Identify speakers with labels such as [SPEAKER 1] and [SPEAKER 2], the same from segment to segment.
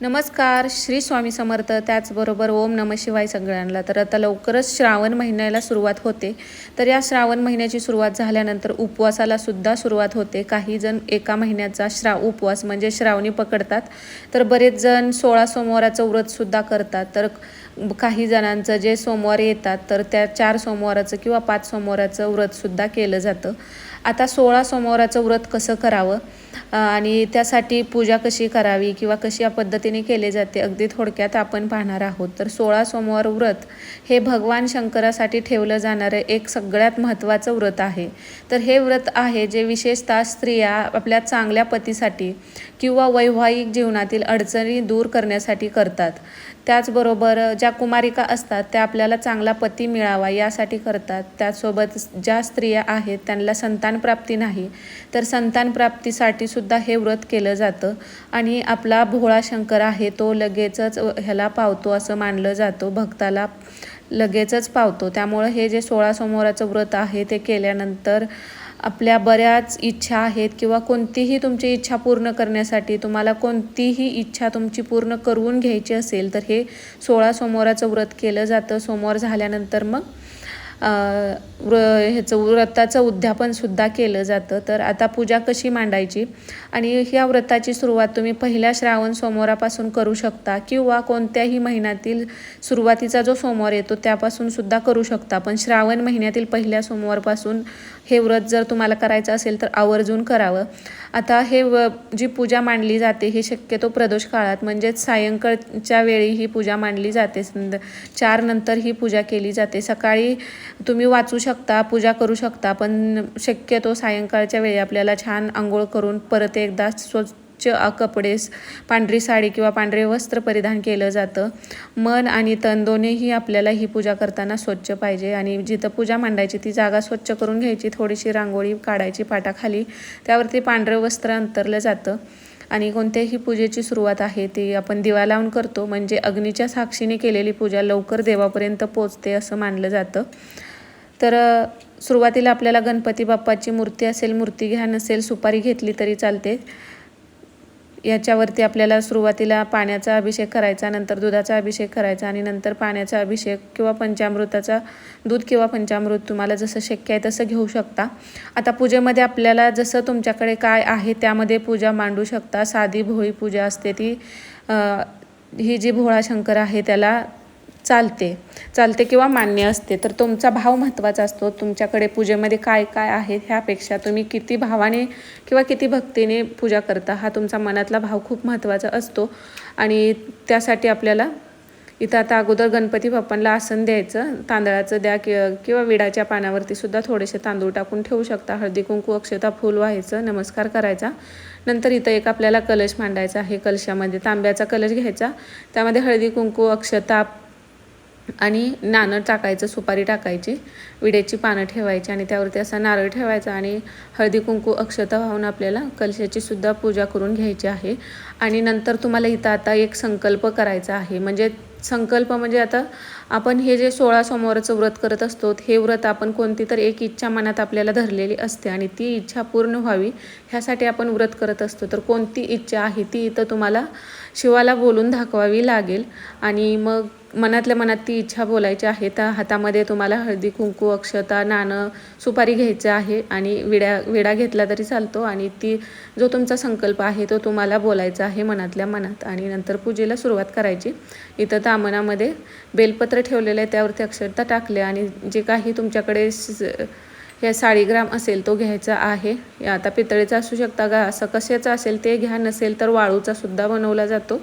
[SPEAKER 1] नमस्कार श्री स्वामी समर्थ. त्याचबरोबर ओम नम शिवाय सगळ्यांना. तर आता लवकरच श्रावण महिन्याला सुरुवात होते. तर या श्रावण महिन्याची सुरुवात झाल्यानंतर उपवासाला सुद्धा सुरुवात होते. काही जण एका महिन्याचा श्रा उपवास म्हणजे श्रावणी पकडतात. तर बरेच जण सोळा सोमवाराचं व्रतसुद्धा करतात. तर काही जणांचं जे सोमवार येतात तर त्या चार सोमवाराचं किंवा पाच सोमवाराचं व्रतसुद्धा केलं जातं. आता सोळा सोमवाराचं व्रत कसं करावं? आणि त्यासाठी पूजा कशी करावी किंवा कशी या पद्धतीने केले जाते अगदी थोडक्यात आपण पाहणार आहोत. तर सोळा सोमवार व्रत हे भगवान शंकरासाठी ठेवलं जाणारं एक सगळ्यात महत्त्वाचं व्रत आहे. तर हे व्रत आहे जे विशेषतः स्त्रिया आपल्या चांगल्या पतीसाठी किंवा वैवाहिक जीवनातील अडचणी दूर करण्यासाठी करतात. त्याचबरोबर ज्या कुमारिका असतात त्या आपल्याला चांगला पती मिळावा यासाठी करतात. त्याचसोबत ज्या स्त्रिया आहेत त्यांना संतानप्राप्ती नाही तर संतानप्राप्तीसाठी सुद्धा हे व्रत केलं जातं. आणि आपला भोळा शंकर आहे तो लगेचच ह्याला पावतो असं मानलं जातं. भक्ताला लगेचच पावतो. त्यामुळं हे जे सोळा सोमवाराचं व्रत आहे ते केल्यानंतर आपल्या बऱ्याच इच्छा आहेत किंवा कोणतीही तुमची इच्छा पूर्ण करण्यासाठी तुम्हाला कोणतीही इच्छा तुमची पूर्ण करून घ्यायची असेल तर हे सोळा सोमवाराचं व्रत केलं जातं. सोमवार झाल्यानंतर मग व्र ह्याचं व्रताचं उद्यापनसुद्धा केलं जातं. तर आता पूजा कशी मांडायची? आणि ह्या व्रताची सुरुवात तुम्ही पहिल्या श्रावण सोमवारापासून करू शकता किंवा कोणत्याही महिन्यातील सुरुवातीचा जो सोमवार येतो त्यापासून सुद्धा करू शकता. पण श्रावण महिन्यातील पहिल्या सोमवारपासून हे व्रत जर तुम्हाला करायचं असेल तर आवर्जून करावं. आता हे व जी पूजा मांडली जाते ही शक्यतो प्रदोष काळात म्हणजेच सायंकाळच्या वेळी ही पूजा मांडली जाते. चार नंतर ही पूजा केली जाते. सकाळी तुम्ही वाचू शकता पूजा करू शकता पण शक्यतो सायंकाळच्या वेळी आपल्याला छान आंघोळ करून परत एकदा स्वच्छ च कपडे पांढरी साडी किंवा पांढरे वस्त्र परिधान केलं जातं. मन आणि तन दोन्हीही आपल्याला ही पूजा करताना स्वच्छ पाहिजे आणि जिथं पूजा मांडायची ती जागा स्वच्छ करून घ्यायची. थोडीशी रांगोळी काढायची पाटाखाली. त्यावरती पांढरं वस्त्र अंतरलं जातं. आणि कोणत्याही पूजेची सुरुवात आहे ती आपण दिवा लावून करतो. म्हणजे अग्नीच्या साक्षीने केलेली पूजा लवकर देवापर्यंत पोचते असं मानलं जातं. तर सुरुवातीला आपल्याला गणपती बाप्पाची मूर्ती असेल मूर्ती घ्या नसेल सुपारी घेतली तरी चालते. याच्यावरती आपल्याला सुरुवातीला पाण्याचा अभिषेक करायचा नंतर दुधाचा अभिषेक करायचा आणि नंतर पाण्याचा अभिषेक किंवा पंचामृताचा दूध किंवा पंचामृत तुम्हाला जसं शक्य आहे तसं घेऊ शकता. आता पूजेमध्ये आपल्याला जसं तुमच्याकडे काय आहे त्यामध्ये पूजा मांडू शकता. साधी भोळी पूजा असते ती. ही जी भोळा शंकर आहे त्याला चालते. चालते किंवा मान्य असते. तर तुमचा भाव महत्त्वाचा असतो. तुमच्याकडे पूजेमध्ये काय काय आहे ह्यापेक्षा तुम्ही किती भावाने किंवा किती भक्तीने पूजा करता हा तुमचा मनातला भाव खूप महत्त्वाचा असतो. आणि त्यासाठी आपल्याला इथं आता अगोदर गणपती बाप्पांना आसन द्यायचं. तांदळाचं द्या कि किंवा विडाच्या पानावरती सुद्धा थोडेसे तांदूळ टाकून ठेवू शकता. हळदी कुंकू अक्षता फूल व्हायचं नमस्कार करायचा. नंतर इथं एक आपल्याला कलश मांडायचा आहे. कलशामध्ये तांब्याचा कलश घ्यायचा. त्यामध्ये हळदी कुंकू अक्षता आणि नाणं टाकायचं सुपारी टाकायची विड्याची पानं ठेवायची आणि त्यावरती असा नारळ ठेवायचा आणि हळदी कुंकू अक्षता वाहून आपल्याला कलशाची सुद्धा पूजा करून घ्यायची आहे. आणि नंतर तुम्हाला इथं आता एक संकल्प करायचा आहे. म्हणजे संकल्प म्हणजे आता आपण हे जे सोळा सोमवारचं व्रत करत असतो हे व्रत आपण कोणती तर एक इच्छा मनात आपल्याला धरलेली असते आणि ती इच्छा पूर्ण व्हावी ह्यासाठी आपण व्रत करत असतो. तर कोणती इच्छा आहे ती इथं तुम्हाला शिवाला बोलून दाखवावी लागेल आणि मग मनातल्या मनात ती इच्छा बोलायची आहे तर हातामध्ये तुम्हाला हळदी कुंकू अक्षता नाणं सुपारी घ्यायचं आहे आणि विड्या विडा घेतला तरी चालतो आणि ती जो तुमचा संकल्प आहे तो तुम्हाला बोलायचा आहे मनातल्या मनात आणि नंतर पूजेला सुरुवात करायची. इथं तामनामध्ये बेलपत्र ठेवलेलं आहे त्यावरती अक्षरता टाकले आणि जे काही तुमच्याकडे स- हे साळीग्राम असेल तो घ्यायचा आहे. आता पितळेचा असू शकता का? असं कशाचा असेल ते घ्या नसेल तर वाळूचा सुद्धा बनवला जातो.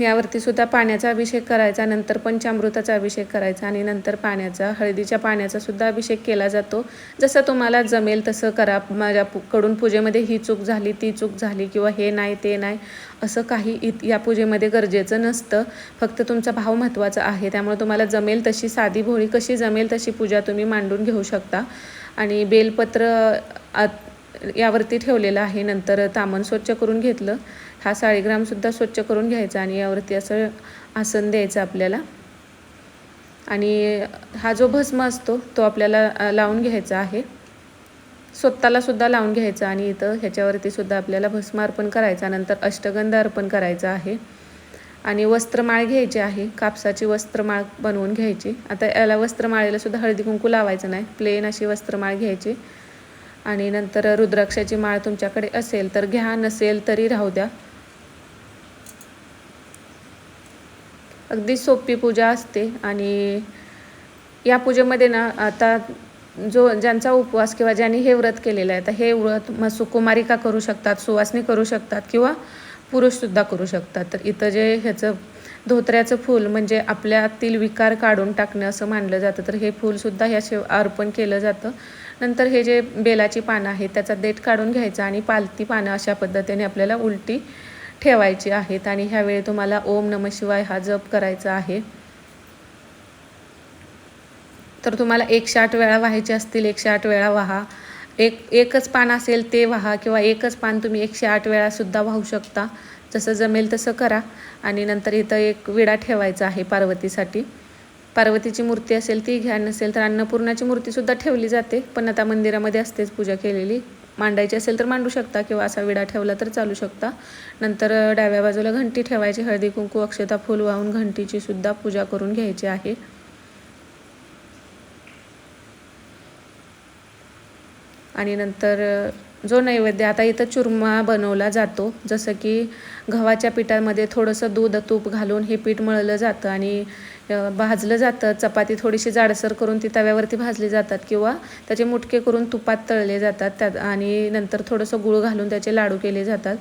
[SPEAKER 1] यावरती सुद्धा पाण्याचा अभिषेक करायचा नंतर पंचामृताचा अभिषेक करायचा आणि नंतर पाण्याचा हळदीच्या पाण्याचा सुद्धा अभिषेक केला जातो. जसं तुम्हाला जमेल तसं करा. माझ्या कडून पूजेमध्ये ही चूक झाली ती चूक झाली किंवा हे नाही ते नाही असं काही इत या पूजेमध्ये गरजेचं नसतं. फक्त तुमचा भाव महत्त्वाचा आहे. त्यामुळे तुम्हाला जमेल तशी साधी भोळी कशी जमेल तशी पूजा तुम्ही मांडून घेऊ शकता. आणि बेलपत्र आत- यावरती ठेवलेलं आहे. नंतर तामण स्वच्छ करून घेतलं. हा साळीग्रामसुद्धा स्वच्छ करून घ्यायचा आणि यावरती असं आसन द्यायचं आपल्याला. आणि हा जो भस्म असतो तो आपल्याला लावून घ्यायचा आहे. स्वतःला सुद्धा लावून घ्यायचा आणि इथं ह्याच्यावरती सुद्धा आपल्याला भस्म अर्पण करायचा. नंतर अष्टगंध अर्पण करायचा आहे. आणि वस्त्रमाळ घ्यायची आहे. कापसाची वस्त्रमाळ बनवून घ्यायची. आता याला वस्त्रमाळेला सुद्धा हळदी कुंकू लावायचं नाही. प्लेन अशी वस्त्रमाळ घ्यायची. आणि नंतर रुद्राक्षाची माळ तुमच्याकडे असेल तर घ्या नसेल तरी राहू द्या. अगदी सोपी पूजा असते आणि या पूजेमध्ये ना आता जो ज्यांचा उपवास किंवा ज्यांनी हे व्रत केलेलं आहे तर हे व्रत मग सुकुमारिका करू शकतात सुवासनी करू शकतात किंवा पुरुषसुद्धा करू शकतात. तर इथं जे ह्याचं धोत्र्याचं फूल म्हणजे आपल्यातील विकार काढून टाकणं असं मानलं जातं. तर हे फूलसुद्धा ह्या शिव अर्पण केलं जातं. नंतर हे जे बेलाची पानं आहेत त्याचा देठ काढून घ्यायचा आणि पालती पानं अशा पद्धतीने आपल्याला उलटी ठेवायची आहेत. आणि ह्यावेळी तुम्हाला ओम नम शिवाय हा जप करायचा आहे. तर तुम्हाला एकशे आठ वेळा व्हायचे असतील एकशे आठ वेळा व्हा. एक एकच पान असेल ते व्हा किंवा एकच पान तुम्ही एकशे आठ वेळासुद्धा वाहू शकता. जसं जमेल तसं करा. आणि नंतर इथं एक विडा ठेवायचा आहे पार्वतीसाठी. पार्वतीची मूर्ती असेल ती घ्या नसेल तर अन्नपूर्णाची मूर्तीसुद्धा ठेवली जाते. पण आता मंदिरामध्ये असतेच पूजा केलेली. मांडायची असेल तर मांडू शकता किंवा असा विडा ठेवला तर चालू शकता. नंतर डाव्या बाजूला घंटी ठेवायची. हळदी कुंकू अक्षता फूल वाहून घंटीची सुद्धा पूजा करून घ्यायची आहे. आणि नंतर जो नैवेद्य आता इथं चुरमा बनवला जातो जसं की गव्हाच्या पिठामध्ये थोडंसं दूध तूप घालून हे पीठ मळलं जातं आणि भाजलं जातं. चपाती थोडीशी जाडसर करून ती तव्यावरती भाजली जातात किंवा त्याचे मुटके करून तुपात तळले जातात. त्यात आणि नंतर थोडंसं गुळ घालून त्याचे लाडू केले जातात.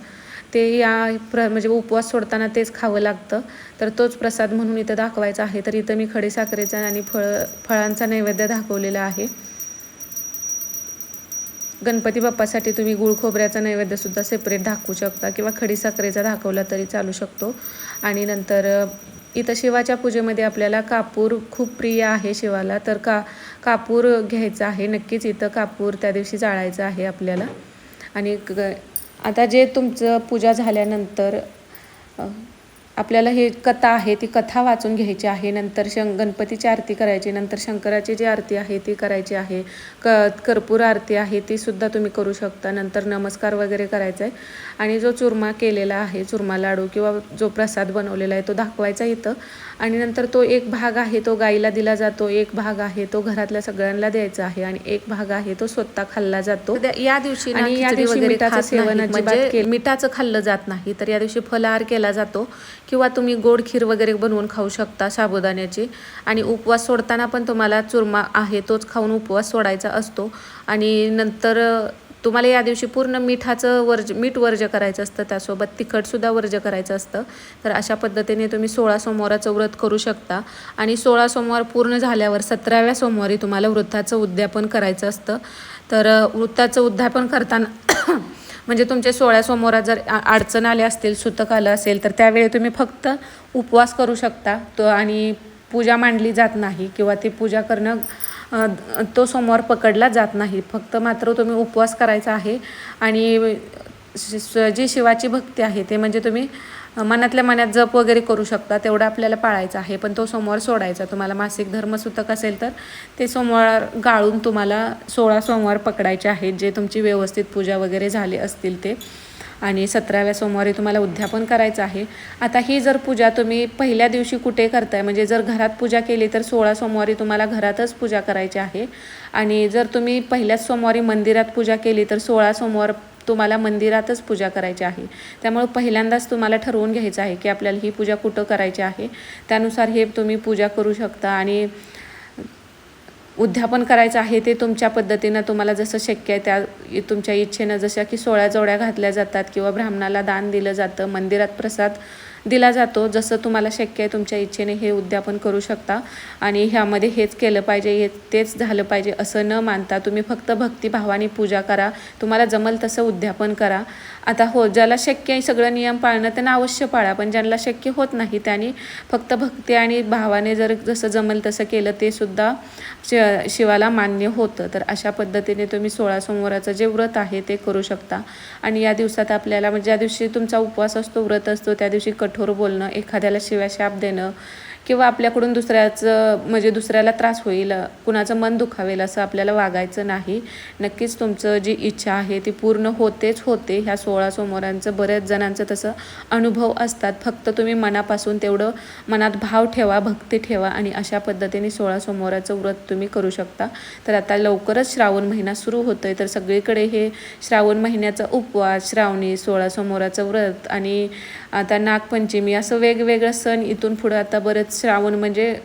[SPEAKER 1] ते या प्र म्हणजे उपवास सोडताना तेच खावं लागतं. तर तोच प्रसाद म्हणून इथं दाखवायचा आहे. तर इथं मी खडीसाखरेचा आणि फळ फळांचा नैवेद्य दाखवलेला आहे. गणपती बाप्पासाठी तुम्ही गुळ खोबऱ्याचा नैवेद्यसुद्धा सेपरेट दाखवू शकता किंवा खडीसाखरेचा दाखवला तरी चालू शकतो. आणि नंतर इथं शिवाच्या पूजेमध्ये आपल्याला कापूर खूप प्रिय आहे शिवाला. तर का कापूर घ्यायचा आहे. नक्कीच इथं कापूर त्या दिवशी जाळायचं आहे आपल्याला. आणि ग आता जे तुमचं पूजा झाल्यानंतर आपल्याला हे कथा आहे ती कथा वाचून घ्यायची आहे नंतर शं गणपतीची आरती करायची नंतर शंकराची जी आरती आहे ती करायची आहे क कर्पूर आरती आहे ती सुद्धा तुम्ही करू शकता नंतर नमस्कार वगैरे करायचा आहे. आणि जो चुरमा केलेला आहे चुरमा लाडू किंवा जो प्रसाद बनवलेला आहे तो दाखवायचा इथं. आणि नंतर तो एक भाग आहे तो गाईला दिला जातो एक भाग आहे तो घरातल्या सगळ्यांना द्यायचा आहे आणि एक भाग आहे तो स्वतः खाल्ला जातो.
[SPEAKER 2] या दिवशी
[SPEAKER 1] आणि या दिवशी मिठाचं सेवन
[SPEAKER 2] म्हणजे
[SPEAKER 1] मिठाचं खाल्लं जात नाही तर या दिवशी फलाहार केला जातो. किंवा तुम्ही गोड खीर वगैरे बनवून खाऊ शकता साबुदाण्याची. आणि उपवास सोडताना पण तुम्हाला चुरमा आहे तोच खाऊन उपवास सोडायचा असतो. आणि नंतर तुम्हाला या दिवशी पूर्ण मिठाचं वर्ज मीठ वर्ज करायचं असतं त्यासोबत तिखटसुद्धा वर्ज करायचं असतं. तर अशा पद्धतीने तुम्ही सोळा सोमवाराचं व्रत करू शकता. आणि सोळा सोमवार पूर्ण झाल्यावर सतराव्या सोमवारी तुम्हाला वृत्ताचं उद्यापन करायचं असतं. तर वृत्ताचं उद्यापन करताना म्हणजे तुमचे सोळा सोमवारात जर अडचण आल्या असतील सुतक आलं असेल तर त्यावेळी तुम्ही फक्त उपवास करू शकता. तो आणि पूजा मांडली जात नाही किंवा ती पूजा करणं तो सोमवार पकडला जात नाही. फक्त मात्र तुम्ही उपवास करायचा आहे आणि शि- जी शिवाची भक्ती आहे ते म्हणजे तुम्ही मनातल्या मनात जप वगैरे करू शकता तेवढं आपल्याला पाळायचं आहे. पण तो सोमवार सोडायचा. तुम्हाला मासिक धर्मसूतक असेल तर ते सोमवार गाळून तुम्हाला सोळा सोमवार पकडायचे आहेत जे तुमची व्यवस्थित पूजा वगैरे झाली असतील ते. आणि सतराव्या सोमवारी तुम्हाला उद्यापन करायचं आहे. आता ही जर पूजा तुम्ही पहिल्या दिवशी कुठे करताय म्हणजे जर घरात पूजा केली तर सोळा सोमवारी तुम्हाला घरातच पूजा करायची आहे. आणि जर तुम्ही पहिल्याच सोमवारी मंदिरात पूजा केली तर सोळा सोमवार तुम्हाला मंदिरातच पूजा करायची आहे. त्यामुळे पहिल्यांदाच तुम्हाला ठरवून घ्यायचं आहे की आपल्याला ही पूजा कुठं करायची आहे. त्यानुसार हे तुम्ही पूजा करू शकता आणि उद्यापन करायचं आहे ते तुमच्या पद्धतीनं तुम्हाला जसं शक्य आहे त्या तुमच्या इच्छेनं जशा की सोळ्या जोड्या घातल्या जातात किंवा ब्राह्मणाला दान दिलं जातं मंदिरात प्रसाद दिला जातो जसं तुम्हाला शक्य आहे तुमच्या इच्छेने हे उद्यापन करू शकता. आणि ह्यामध्ये हेच केलं पाहिजे हे तेच झालं पाहिजे असं न मानता तुम्ही फक्त भक्तिभावाने पूजा करा. तुम्हाला जमल तसं उद्यापन करा. आता हो ज्याला शक्य आहे सगळं नियम पाळणं त्यांना अवश्य पाळा पण ज्यांना शक्य होत नाही त्यांनी फक्त भक्ती आणि भावाने जर जसं जमल तसं केलं ते सुद्धा शि शिवाला मान्य होतं. तर अशा पद्धतीने तुम्ही सोळा सोमवाराचं जे व्रत आहे ते करू शकता. आणि या दिवसात आपल्याला म्हणजे ज्या दिवशी तुमचा उपवास असतो व्रत असतो त्या दिवशी कठोर बोलणं एखाद्याला शिव्या शाप देणं किंवा आपल्याकडून दुसऱ्याचं म्हणजे दुसऱ्याला त्रास होईल कुणाचं मन दुखावेल असं आपल्याला वागायचं नाही. नक्कीच तुमचं जी इच्छा आहे ती पूर्ण होतेच होते. ह्या सोळा सोमवारांचं बऱ्याच जणांचं तसं अनुभव असतात. फक्त तुम्ही मनापासून तेवढं मनात भाव ठेवा भक्ती ठेवा आणि अशा पद्धतीने सोळा सोमवाराचं व्रत तुम्ही करू शकता. तर आता लवकरच श्रावण महिना सुरू होतोय. तर सगळीकडे हे श्रावण महिन्याचा उपवास श्रावणी सोळा सोमवाराचं व्रत आणि आता नागपंचमी असं वेगवेगळं सण इथून पुढं आता बरेच श्रावण म्हणजे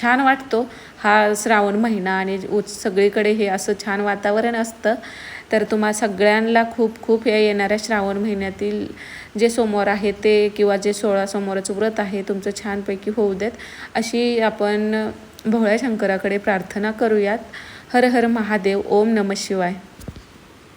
[SPEAKER 1] छान वाटतो. हा श्रावण महिना आणि उच सगळीकडे हे असं छान वातावरण असतं. तर तुम्हा सगळ्यांना खूप खूप या येणाऱ्या श्रावण महिन्यातील जे सोमवार आहे ते किंवा जे सोळा समोरच व्रत आहे तुमचं छानपैकी होऊ देत. अशी आपण भोळ्या शंकराकडे प्रार्थना करूयात. हर हर महादेव ओम नम शिवाय.